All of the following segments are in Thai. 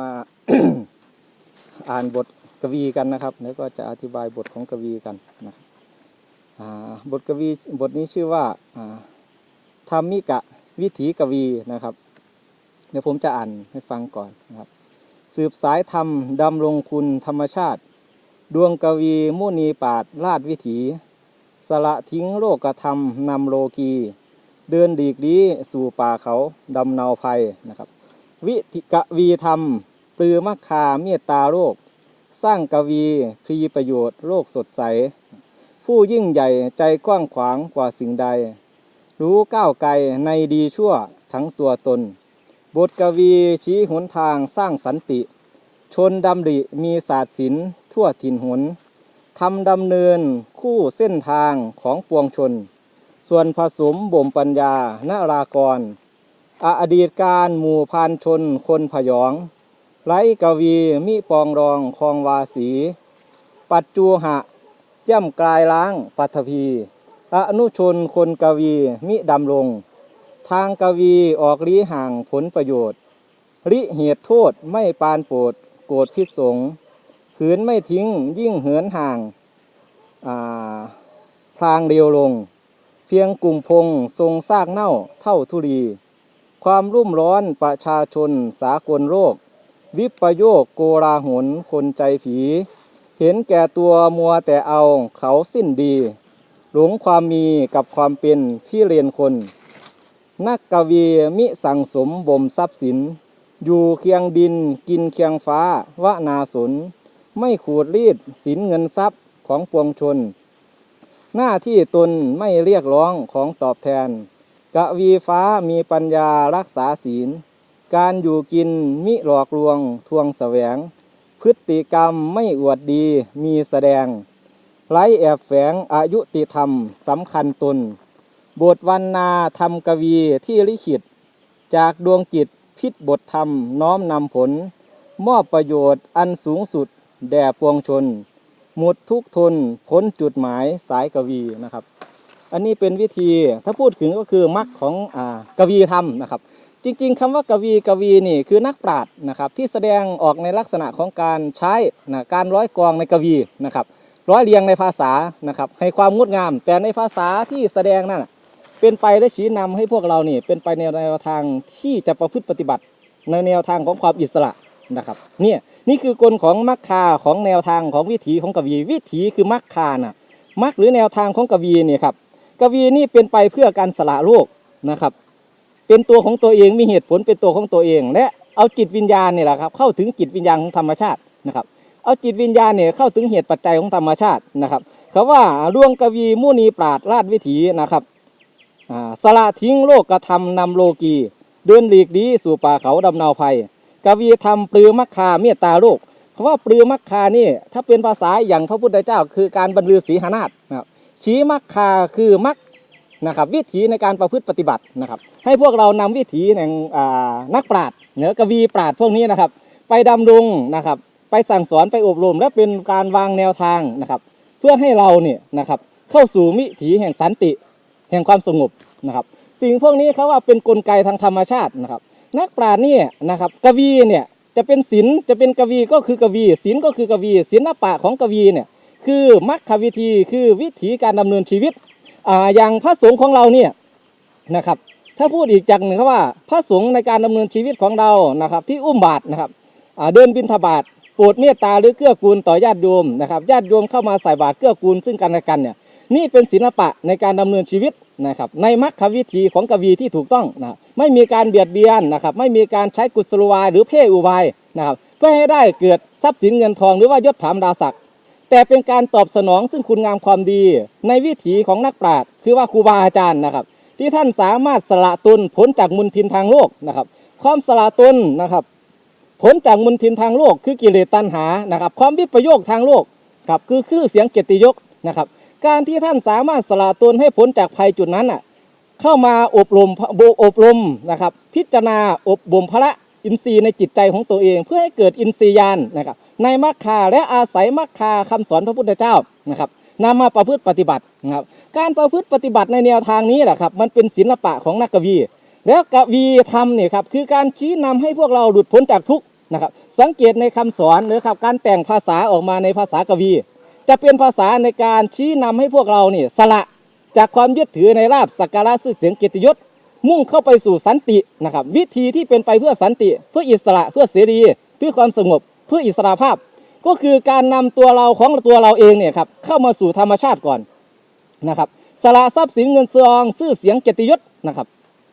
มาอ่านบทกวีกันนะครับ แล้วก็จะอธิบายบทของกวีกันนะบทกวีบทนี้ชื่อว่าธรรมิกะวิถีกวีนะครับ เดี๋ยวผมจะอ่านให้ฟังก่อนนะครับ สืบสายธรรมดำรงคุณธรรมชาติ ดวงกวีมุนีปาดลาดวิถี สละทิ้งโลกธรรมนำโลกี เดินดีกลี้สู่ป่าเขาดำเนาภัยนะครับ วิธิกวีธรรม ปลือมักคาเมตตาโลก สร้างกวีพรีประโยชน์โลกสดใส ผู้ยิ่งใหญ่ใจกว้างขวางกว่าสิ่งใด รู้ก้าวไกลในดีชั่วทั้งตัวตน บทกวีชี้หนทางสร้างสันติ ชนดำริมีศาสตร์ศิลป์ทั่วถิ่นหนทำดำเนินคู่เส้นทางของปวงชน ส่วนผสมบ่มปัญญานารากร อดีตการหมู่พานชนคนพยองไรกวีมิปองรองคองวาสี ปัจจูหะย่ำกลายล้างปัทภีอนุชนคนกวีมิดำรงทางกวีออกลี้ห่างผลประโยชน์ ริเหตุโทษไม่ปานโปรดโกรธพิษสงขืนไม่ทิ้งยิ่งเหินห่างอ่าพลางเรียวลง เพียงกลุ่มพงทรงซากเน่าเท่าทุรี ความรุ่มร้อนประชาชนสากลโรควิปโยคโกราหนคนใจผี เห็นแก่ตัวมัวแต่เอาเขาสิ้นดี หลงความมีกับความเป็นพี่เรียนคน นักกวีมิสั่งสมบ่มทรัพย์สิน อยู่เคียงดินกินเคียงฟ้าวนาสน ไม่ขูดรีดสินเงินทรัพย์ของปวงชน หน้าที่ตนไม่เรียกร้องของตอบแทน กวีฟ้ามีปัญญารักษาศีล การอยู่กินมิหลอกลวงทวงแสวง พฤติกรรมไม่อวดดีมีแสดงไร้แอบแฝงอายุติธรรมสำคัญตน บทวันนาธรรมกวีที่ลิขิต จากดวงจิตพิษบทธรรมน้อมนำผล มอบประโยชน์อันสูงสุด แด่ปวงชน หมดทุกทนพ้นจุดหมายสายกวีนะครับ อันนี้เป็นวิธีถ้าพูดถึงก็คือมรรคของอ่ากวีธรรมนะครับ จริงๆคำว่ากวีกวีนี่คือนักปราชญ์นะครับ ที่แสดงออกในลักษณะของการใช้นะการร้อยกรองในกวีนะครับ ร้อยเรียงในภาษานะครับ ให้ความงดงาม แต่ในภาษาที่แสดงนั่นเป็นไปและชี้นำให้พวกเรานี่เป็นไปในแนวทางที่จะประพฤติปฏิบัติในแนวทางของความอิสระนะครับเนี่ยนี่คือกลของมรรคาของแนวทางของวิถีของกวี วิถีคือมรรคาน่ะมรรคหรือแนวทางของกวีเนี่ยครับ กวีนี่เป็นไปเพื่อการสละโลกนะครับ เป็นตัวของตัวเองมีเหตุผลเป็นตัวของตัวเอง และเอาจิตวิญญาณเนี่ยแหละครับ เข้าถึงจิตวิญญาณของธรรมชาตินะครับ เอาจิตวิญญาณเนี่ยเข้าถึงเหตุปัจจัยของธรรมชาตินะครับคำว่าดวงกวีมุนีปราดราชวิถีนะครับสละทิ้งโลกกระทำนำโลกีเดินหลีกดีสู่ป่าเขาดำนาภัย กวีทำปลือมักคาเมตตาโลกคำว่าปลือมักคานี่ถ้าเป็นภาษาอย่างพระพุทธเจ้า คือการบรรลือศีหนาฏนะครับ ชี้มักคาคือมักนะครับวิถีในการประพฤติปฏิบัตินะครับ ให้พวกเรานำวิถีแห่งนักปราชญ์เหนือกวีปราชญ์พวกนี้นะครับ ไปดำรงนะครับ ไปสั่งสอนไปอบรม และเป็นการวางแนวทางนะครับ เพื่อให้เราเนี่ยนะครับเข้าสู่มิถีแห่งสันติ แห่งความสงบนะครับ สิ่งพวกนี้เขาว่าเป็นกลไกทางธรรมชาตินะครับ นักปราชญ์เนี่ยนะครับกวีเนี่ยจะเป็นศิลป์จะเป็นกวีก็คือกวีศิลป์ก็คือกวีศิลปะของกวีเนี่ย คือมรรควิธีคือวิถีการดำเนินชีวิตอ่าอย่างพระสงฆ์ของเราเนี่ยนะครับถ้าพูดอีกจากหนึ่งครับว่าพระสงฆ์ในการดำเนินชีวิตของเรานะครับ ที่อุ้มบาตรนะครับเดินบิณฑบาตโปรดเมตตาหรือเกื้อกูลต่อญาติโยมนะครับญาติโยมเข้ามาใส่บาตรเกื้อกูลซึ่งกันและกันเนี่ยนี่เป็นศิลปะในการดำเนินชีวิตนะครับ ในมรรควิธีของกวีที่ถูกต้องนะไม่มีการเบียดเบียนนะครับ ไม่มีการใช้กุศโลวายหรือเพ่อุบายนะครับ เพื่อให้ได้เกิดทรัพย์สินเงินทองหรือว่ายศถามดาศักดิ์ แต่เป็นการตอบสนองซึ่งคุณงามความดี ในวิถีของนักปราชญ์คือว่าครูบาอาจารย์นะครับ ที่ท่านสามารถสละตนพ้นจากมุนทินทางโลกนะครับความสละตนนะครับพ้นจากมุนทินทางโลก คือกิเลสตัณหานะครับ ความวิปโยคทางโลกครับคือคือเสียงเกียรติยศนะครับ การที่ท่านสามารถสละตนให้พ้นจากภัยจุดนั้นอะเข้ามาอบรมอบรมนะครับ พิจารณาอบรมพระ อินทรีย์ในจิตใจของตัวเอง เพื่อให้เกิดอินทรียานนะครับในมรรคาและอาศัยมรรคาคำสอนพระพุทธเจ้านะครับนำมาประพฤติปฏิบัตินะครับการประพฤติปฏิบัติในแนวทางนี้แหละครับมันเป็นศิลปะของนักกวี แล้วกวีธรรมเนี่ยครับคือการชี้นำให้พวกเราหลุดพ้นจากทุกข์นะครับสังเกตในคำสอนหรือครับการแต่งภาษาออกมาในภาษากวี จะเป็นภาษาในการชี้นำให้พวกเราเนี่ยสละจากความยึดถือในลาบสักการะชื่อเสียงเกียรติยศ มุ่งเข้าไปสู่สันตินะครับ วิธีที่เป็นไปเพื่อสันติ เพื่ออิสระเพื่อเสรี เพื่อความสงบ เพื่ออิสระภาพ ก็คือการนำตัวเราของตัวเราเองเนี่ยครับเข้ามาสู่ธรรมชาติก่อนนะครับสละทรัพย์สินเงินเสืองชื่อเสียงเกียรติยศนะครับ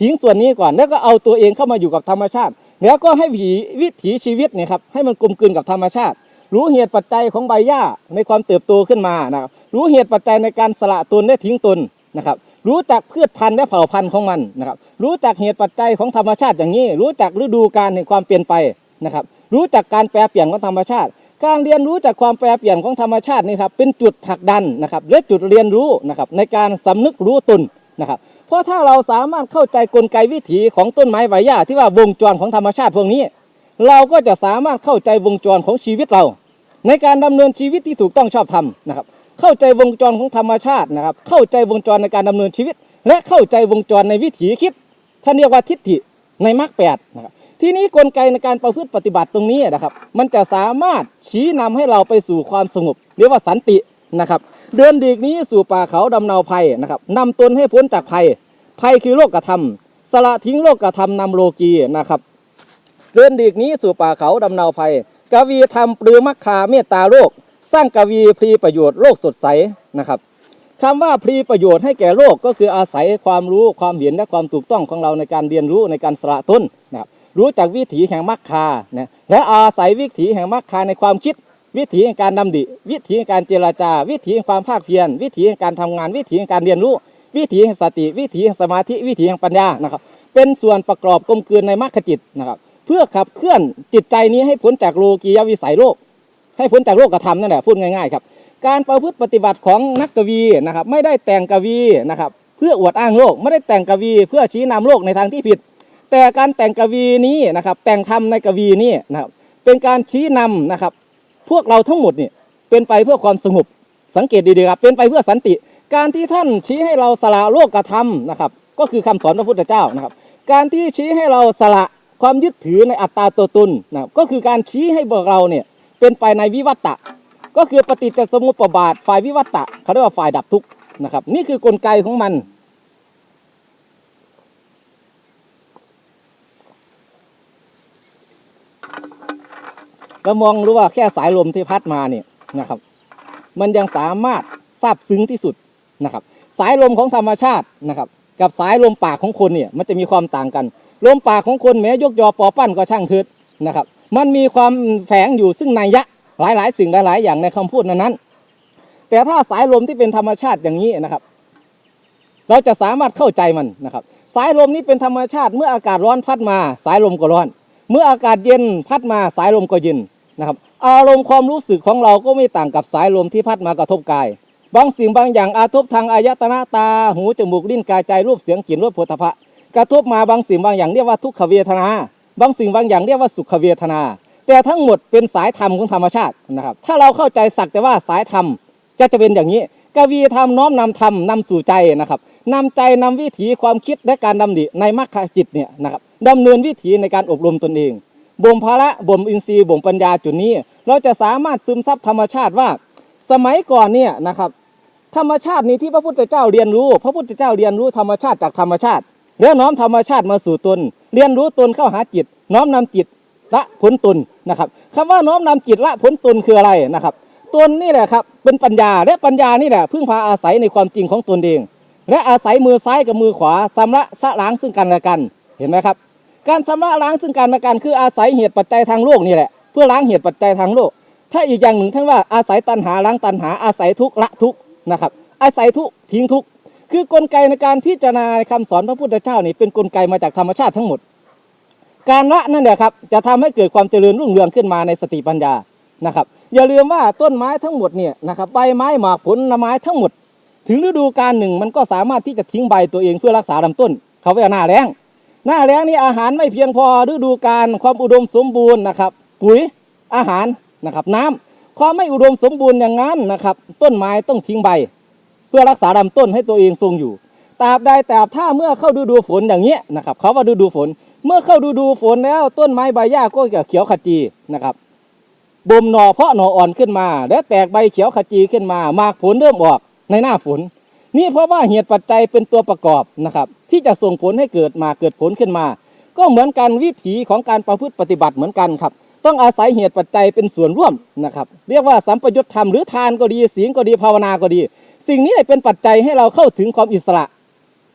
ทิ้งส่วนนี้ก่อนแล้วก็เอาตัวเองเข้ามาอยู่กับธรรมชาติ แล้วก็ให้วิถีวิถีชีวิตเนี่ยครับให้มันกลมกลืนกับธรรมชาติ รู้เหตุปัจจัยของใบหญ้าในความเติบโตขึ้นมานะครับรู้เหตุปัจจัยในการสละตนและทิ้งตนนะครับ รู้จักพืชพันธุ์และเผ่าพันธุ์ของมันนะครับ รู้จักเหตุปัจจัยของธรรมชาติอย่างนี้ รู้จักฤดูกาลแห่งความเปลี่ยนไปนะครับ รู้จักการแปรเปลี่ยนของธรรมชาติ การเรียนรู้จากความแปรเปลี่ยนของธรรมชาตินี่ครับเป็นจุดผลักดันนะครับและจุดเรียนรู้นะครับในการสำนึกรู้ตนนะครับ เพราะถ้าเราสามารถเข้าใจกลไกวิถีของต้นไม้ใบหญ้าที่ว่าวงจรของธรรมชาติพวกนี้ เราก็จะสามารถเข้าใจวงจรของชีวิตเรา ในการดำเนินชีวิตที่ถูกต้องชอบธรรมนะครับ เข้าใจวงจรของธรรมชาตินะครับ เข้าใจวงจรในการดำเนินชีวิต และเข้าใจวงจรในวิถีคิดท่านเรียกว่าทิฏฐิในมรรคแปดนะครับทีนี้กลไกในการประพฤติปฏิบัติตรงนี้นะครับ มันจะสามารถชี้นำให้เราไปสู่ความสงบเรียกว่าสันตินะครับ เดินดีกนี้สู่ป่าเขาดำเนาภัยนะครับนำตนให้พ้นจากภัย ภัยคือโลกกระทำสละทิ้งโลกกระทำนำโลกีนะครับ เดินดีกนี้สู่ป่าเขาดำเนาภัยกวีทำปลือมักคาเมตตาโลก สร้างกวีพรีประโยชน์โลกสดใสนะครับคำว่าพรีประโยชน์ให้แก่โลกก็คืออาศัยความรู้ความเห็นและความถูกต้องของเราในการเรียนรู้ในการสละต้นนะครับรู้จักวิถีแห่งมักคานะและอาศัยวิถีแห่งมักคาในความคิด วิถีแห่งการดำดิ วิถีแห่งการเจรจา วิถีแห่งความภาคเพียรวิถีแห่งการทำงาน วิถีแห่งการเรียนรู้ วิถีแห่งสติ วิถีแห่งสมาธิ วิถีแห่งปัญญานะครับ เป็นส่วนประกอบกลมกลืนในมรรคจิตนะครับ เพื่อขับเคลื่อนจิตใจนี้ให้พ้นจากโลกียวิสัยโลก ให้พ้นจากโลกธรรมนั่นแหละพูดง่ายๆครับ การประพฤติปฏิบัติของนักกวีนะครับ ไม่ได้แต่งกวีนะครับ เพื่ออวดอ้างโลกไม่ได้แต่งกวี เพื่อชี้นำโลกในทางที่ผิด แต่การแต่งกวีนี้นะครับ แต่งธรรมในกวีนี้นะครับ เป็นการชี้นำนะครับ พวกเราทั้งหมดนี่เป็นไปเพื่อความสงบสังเกตดีๆครับ เป็นไปเพื่อสันติ การที่ท่านชี้ให้เราสละโลกกระทำนะครับ ก็คือคำสอนพระพุทธเจ้านะครับ การที่ชี้ให้เราสละความยึดถือในอัตตาตัวตนนะครับก็คือการชี้ให้พวกเราเนี่ย เป็นไปในวิวัตตะ ก็คือปฏิจจสมุปบาทฝ่ายวิวัตตะเขาเรียกว่าฝ่ายดับทุกข์นะครับ นี่คือกลไกของมันก็มองรู้ว่าแค่สายลมที่พัดมาเนี่ยนะครับ มันยังสามารถซาบซึ้งที่สุดนะครับ สายลมของธรรมชาตินะครับ กับสายลมปากของคนเนี่ยมันจะมีความต่างกัน ลมปากของคนแม้ยกยอปอปั้นก็ช่างเถิดนะครับ มันมีความแฝงอยู่ซึ่งในยยะหลายๆ สิ่งหลาย ๆ อย่างในคำพูดนั้นๆแต่ถ้าสายลมที่เป็นธรรมชาติอย่างนี้นะครับ เราจะสามารถเข้าใจมันนะครับ สายลมนี้เป็นธรรมชาติ เมื่ออากาศร้อนพัดมา สายลมก็ร้อน เมื่ออากาศเย็นพัดมาสายลมก็เย็นนะครับ อารมณ์ความรู้สึกของเราก็ไม่ต่างกับสายลมที่พัดมากระทบกายบางสิ่งบางอย่างอาทบทางอายตนะตา หูจมูกลิ้นกายใจรูปเสียงกลิ่นรสผฏฐัพพะกระทบมาบางสิ่งบางอย่างเรียกว่าทุกขเวทนา บางสิ่งบางอย่างเรียกว่าสุขเวทนา แต่ทั้งหมดเป็นสายธรรมของธรรมชาตินะครับ ถ้าเราเข้าใจสักแต่ว่าสายธรรมจะจะเป็นอย่างนี้กวีธรรมน้อมนำธรรมนำสู่ใจนะครับนำใจนำวิถีความคิดและการดำดิในมรรคจิตเนี่ยนะครับดำเนินวิถีในการอบรมตนเองบ่มภาระบ่มอินทรีย์บ่มปัญญาจุดนี้ เราจะสามารถซึมซับธรรมชาติว่า สมัยก่อนเนี่ยนะครับธรรมชาตินี้ที่พระพุทธเจ้าเรียนรู้ พระพุทธเจ้าเรียนรู้ธรรมชาติจากธรรมชาติ แล้วน้อมธรรมชาติมาสู่ตน เรียนรู้ตนเข้าหาจิต น้อมนำจิตละผลตนนะครับคำว่าน้อมนำจิตละผลตนคืออะไรนะครับตนนี่แหละครับเป็นปัญญาและปัญญานี่แหละพึ่งพาอาศัยในความจริงของตนเอง และอาศัยมือซ้ายกับมือขวาชำระชะล้างซึ่งกันและกันเห็นไหมครับ การชำระล้างซึ่งกันและกันคืออาศัยเหตุปัจจัยทางโลกนี่แหละเพื่อล้างเหตุปัจจัยทางโลก ถ้าอีกอย่างหนึ่งท่านว่าอาศัยตัณหาล้างตัณหาอาศัยทุกละทุกนะครับอาศัยทุกทิ้งทุก คือกลไกในการพิจารณาคำสอนพระพุทธเจ้านี่เป็นกลไกมาจากธรรมชาติทั้งหมด การละนั่นแหละครับจะทำให้เกิดความเจริญรุ่งเรืองขึ้นมาในสติปัญญานะครับอย่าลืมว่าต้นไม้ทั้งหมดเนี่ยนะครับใบไม้หมากผลไม้ทั้งหมด ถึงฤดูกาลหนึ่งมันก็สามารถที่จะทิ้งใบตัวเองเพื่อรักษาลำต้น เขาไว้หน้าแรงหน้าแรงนี่อาหารไม่เพียงพอฤดูกาลความอุดมสมบูรณ์นะครับปุ๋ยอาหารนะครับน้ำความไม่อุดมสมบูรณ์อย่างนั้นนะครับ ต้นไม้ต้องทิ้งใบ พื่อรักษาลำต้นให้ตัวเองทรงอยู่ตราบใดแตราบถ้าเมื่อเข้าฤดูฝนอย่างเงี้ยนะครับเขาว่าฤดูฝน เมื่อเข้าฤดูฝนแล้วต้นไม้ใบหญ้าก็จะเขียวขจีนะครับบ่มหน่อเพาะหน่ออ่อนขึ้นมา และแตกใบเขียวขจีขึ้นมาหมากผลเริ่มออกในหน้าฝน นี่เพราะว่าเหตุปัจจัยเป็นตัวประกอบนะครับ ที่จะส่งผลให้เกิดมาเกิดผลขึ้นมา ก็เหมือนกันวิถีของการประพฤติปฏิบัติเหมือนกันครับ ต้องอาศัยเหตุปัจจัยเป็นส่วนร่วมนะครับ เรียกว่าสัมปยุตธรรมหรือทานก็ดีศีลก็ดีภาวนาก็ดี สิ่งนี้เป็นปัจจัยให้เราเข้าถึงความอิสระ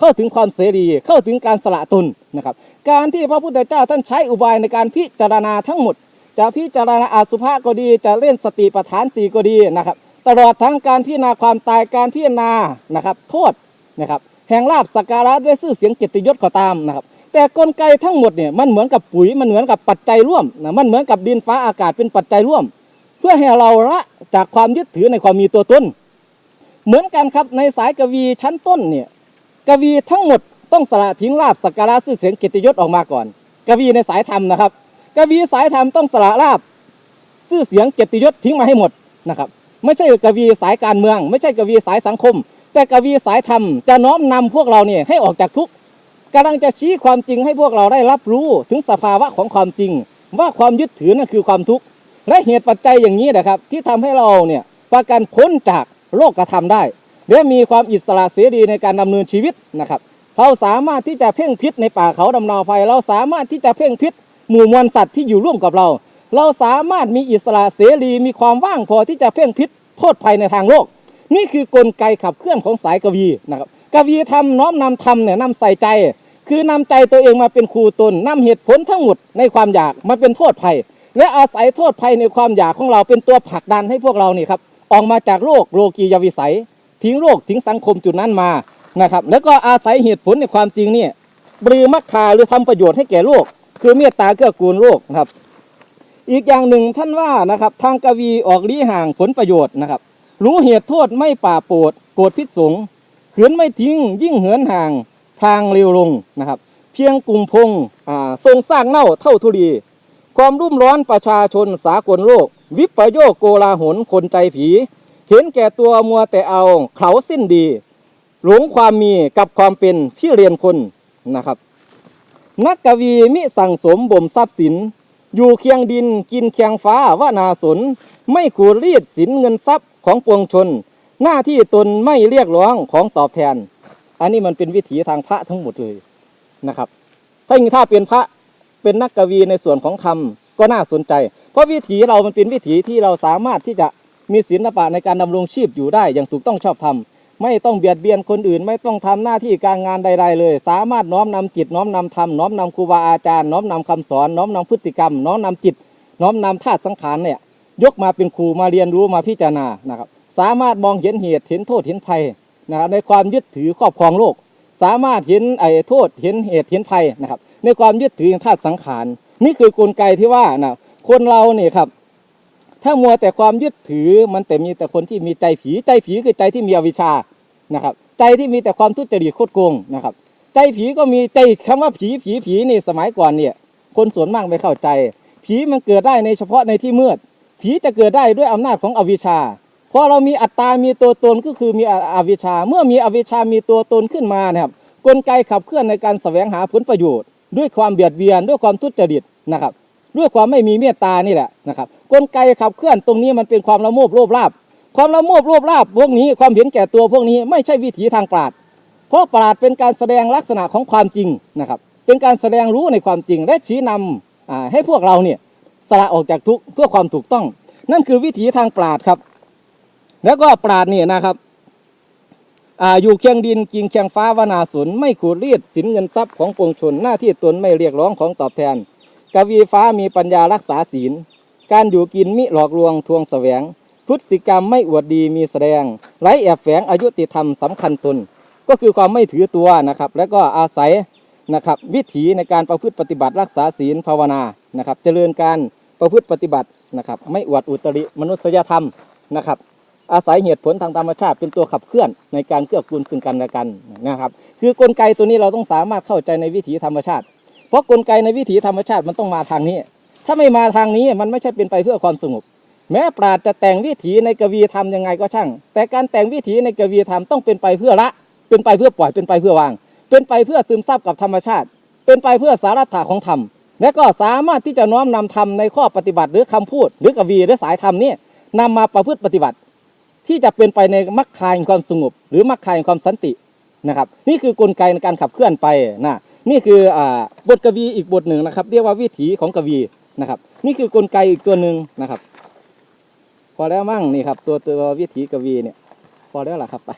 เข้าถึงความเสรี เข้าถึงการสละตนนะครับ การที่พระพุทธเจ้าท่านใช้อุบายในการพิจารณาทั้งหมด จะพิจารณาอาสุภะก็ดี จะเล่นสติปัฏฐานสี่ก็ดีนะครับ ตลอดทั้งการพิจารณาความตายการพิจารณานะครับโทษนะครับแห่งลาบสักการะด้วยชื่อเสียงเกียรติยศก็ตามนะครับ แต่กลไกทั้งหมดเนี่ยมันเหมือนกับปุ๋ยมันเหมือนกับปัจจัยร่วมนะมันเหมือนกับดินฟ้าอากาศเป็นปัจจัยร่วม เพื่อให้เราละจากความยึดถือในความมีตัวตน เหมือนกันครับในสายกวีชั้นต้นเนี่ยกวีทั้งหมดต้องสละทิ้งลาบสักการะชื่อเสียงเกียรติยศออกมาก่อน กวีในสายธรรมนะครับ กวีสายธรรมต้องสละลาบชื่อเสียงเกียรติยศทิ้งมาให้หมดนะครับ ไม่ใช่กวีสายการเมือง ไม่ใช่กวีสายสังคม แต่กวีสายธรรมจะน้อมนำพวกเราเนี่ยให้ออกจากทุกข์กำลังจะชี้ความจริงให้พวกเราได้รับรู้ถึงสภาวะของความจริง ว่าความยึดถือนั่นคือความทุกข์และเหตุปัจจัยอย่างนี้นะครับ ที่ทำให้เราเนี่ยประกันพ้นจาก โลกกระทำได้ และมีความอิสระเสรีในการดำเนินชีวิตนะครับเราสามารถที่จะเพ่งพิษในป่าเขาดำนาไฟ เราสามารถที่จะเพ่งพิษหมู่มวลสัตว์ที่อยู่ร่วมกับเรา เราสามารถมีอิสระเสรีมีความว่างพอที่จะเพ่งพิษโทษภัยในทางโลก นี่คือกลไกขับเคลื่อนของสายกวีนะครับกวีทำน้อมนำธรรมเนี่ยนำใส่ใจ คือนำใจตัวเองมาเป็นครูตนนำเหตุผลทั้งหมดในความอยากมาเป็นโทษภัย และอาศัยโทษภัยในความอยากของเราเป็นตัวผลักดันให้พวกเรานี่ครับ ออกมาจากโลกโลกียวิสัย ทิ้งโลกทิ้งสังคมจุดนั้นมานะครับ แล้วก็อาศัยเหตุผลในความจริงเนี่ยบรือมักคาหรือทำประโยชน์ให้แก่โลก คือเมตตาเกื้อกูลโลกนะครับ อีกอย่างหนึ่งท่านว่านะครับ ทางกวีออกลี้ห่างผลประโยชน์นะครับ รู้เหตุโทษไม่ป่าโปดโกรธพิษสงขืนไม่ทิ้งยิ่งเหินห่างทางเร็วลงนะครับ เพียงกลุ่มพงอ่าทรงสร้างเน่าเท่าทุลีความรุ่มร้อนประชาชนสากลโลก วิปโยโกลาหลคนใจผี เห็นแก่ตัวมัวแต่เอาเขาสิ้นดี หลงความมีกับความเป็นพี่เรียนคนนะครับ นักกวีมิสั่งสมบ่มทรัพย์สิน อยู่เคียงดินกินเคียงฟ้าว่านาสน ไม่ขูดรีดสินเงินทรัพย์ของปวงชน หน้าที่ตนไม่เรียกร้องของตอบแทน อันนี้มันเป็นวิถีทางพระทั้งหมดเลยนะครับ ถ้าถ้าเป็นพระเป็นนักกวีในส่วนของคำก็น่าสนใจ เพราะวิถีเรามันเป็นวิถีที่เราสามารถที่จะมีศิลปะในการดำรงชีพอยู่ได้อย่างถูกต้องชอบธรรมไม่ต้องเบียดเบียนคนอื่น ไม่ต้องทำหน้าที่การงานใด ๆ เลย สามารถน้อมนำจิตน้อมนำธรรมน้อมนำครูบาอาจารย์น้อมนำคำสอนน้อมนำพฤติกรรม น้อมนำจิต น้อมนำธาตุสังขารเนี่ยยกมาเป็นครูมาเรียนรู้มาพิจารณานะครับสามารถมองเห็นเหตุเห็นโทษเห็นภัยนะครับในความยึดถือครอบครองโลก สามารถเห็นไอ้โทษเห็นเหตุเห็นภัยนะครับในความยึดถือธาตุสังขารนี่คือกลไกที่ว่านะ คนเราเนี่ยครับ ถ้ามัวแต่ความยึดถือมันแต่มีแต่คนที่มีใจผีใจผีคือใจที่มีอวิชชานะครับ ใจที่มีแต่ความทุจริตโคดโกงนะครับ ใจผีก็มีใจคำว่าผีผีผีนี่สมัยก่อนเนี่ย คนส่วนมากไม่เข้าใจ ผีมันเกิดได้ในเฉพาะในที่มืด ผีจะเกิดได้ด้วยอำนาจของอวิชชาพอเรามีอัตตา มีตัวตนก็คือมีอวิชชา เมื่อมีอวิชชา มีตัวตนขึ้นมานะครับ กลไกขับเคลื่อนในการแสวงหาผลประโยชน์ ด้วยความเบียดเบียนด้วยความทุจริตนะครับ ด้วยความไม่มีเมตตานี่แหละนะครับกลไกขับเคลื่อนตรงนี้มันเป็นความละโมบโลภลาบ ความละโมบโลภลาบพวกนี้ความเห็นแก่ตัวพวกนี้ไม่ใช่วิถีทางปราดเพราะปราดเป็นการแสดงลักษณะของความจริงนะครับ เป็นการแสดงรู้ในความจริงและชี้นำให้พวกเราเนี่ยสละออกจากทุกข์เพื่อความถูกต้อง นั่นคือวิถีทางปราดครับ แล้วก็ปราดเนี่ยนะครับอยู่เคียงดินกิงเคียงฟ้าวนาสนไม่ขูดรีดสินเงินทรัพย์ของปวงชนหน้าที่ตนไม่เรียกร้องของตอบแทน กวีฟ้ามีปัญญารักษาศีล การอยู่กินมิหลอกลวงทวงแสวง พฤติกรรมไม่อวดดีมีแสดงไร้แอบแฝงอายุติธรรมสำคัญตน ก็คือความไม่ถือตัวนะครับ แล้วก็อาศัยนะครับวิถีในการประพฤติปฏิบัติรักษาศีลภาวนานะครับเจริญการประพฤติปฏิบัตินะครับไม่อวดอุตริมนุษยธรรมนะครับอาศัยเหตุผลทางธรรมชาติเป็นตัวขับเคลื่อนในการเกื้อกูลซึ่งกันและกันนะครับ คือกลไกตัวนี้เราต้องสามารถเข้าใจในวิถีธรรมชาติ เพราะกลไกในวิถีธรรมชาติมันต้องมาทางนี้ ถ้าไม่มาทางนี้มันไม่ใช่เป็นไปเพื่อความสงบ แม้ปราดจะแต่งวิถีในกวีธรรมยังไงก็ช่าง แต่การแต่งวิถีในกวีธรรมต้องเป็นไปเพื่อละ เป็นไปเพื่อปล่อย เป็นไปเพื่อวาง เป็นไปเพื่อซึมซับกับธรรมชาติ เป็นไปเพื่อสาระถะของธรรม และก็สามารถที่จะน้อมนำธรรมในข้อปฏิบัติหรือคำพูด หรือกวีหรือสายธรรมนี้นำมาประพฤติปฏิบัติ ที่จะเป็นไปในมรรคคายความสงบ หรือมรรคคายความสันตินะครับ นี่คือกลไกในการขับเคลื่อนไปนะ นี่คืออ่าบทกวีอีกบทหนึ่งนะครับ เรียกว่าวิถีของกวีนะครับ นี่คือกลไกอีกตัวหนึ่งนะครับ พอแล้วมั่งนี่ครับ ตัวตัววิถีกวีเนี่ย พอแล้วล่ะครับไป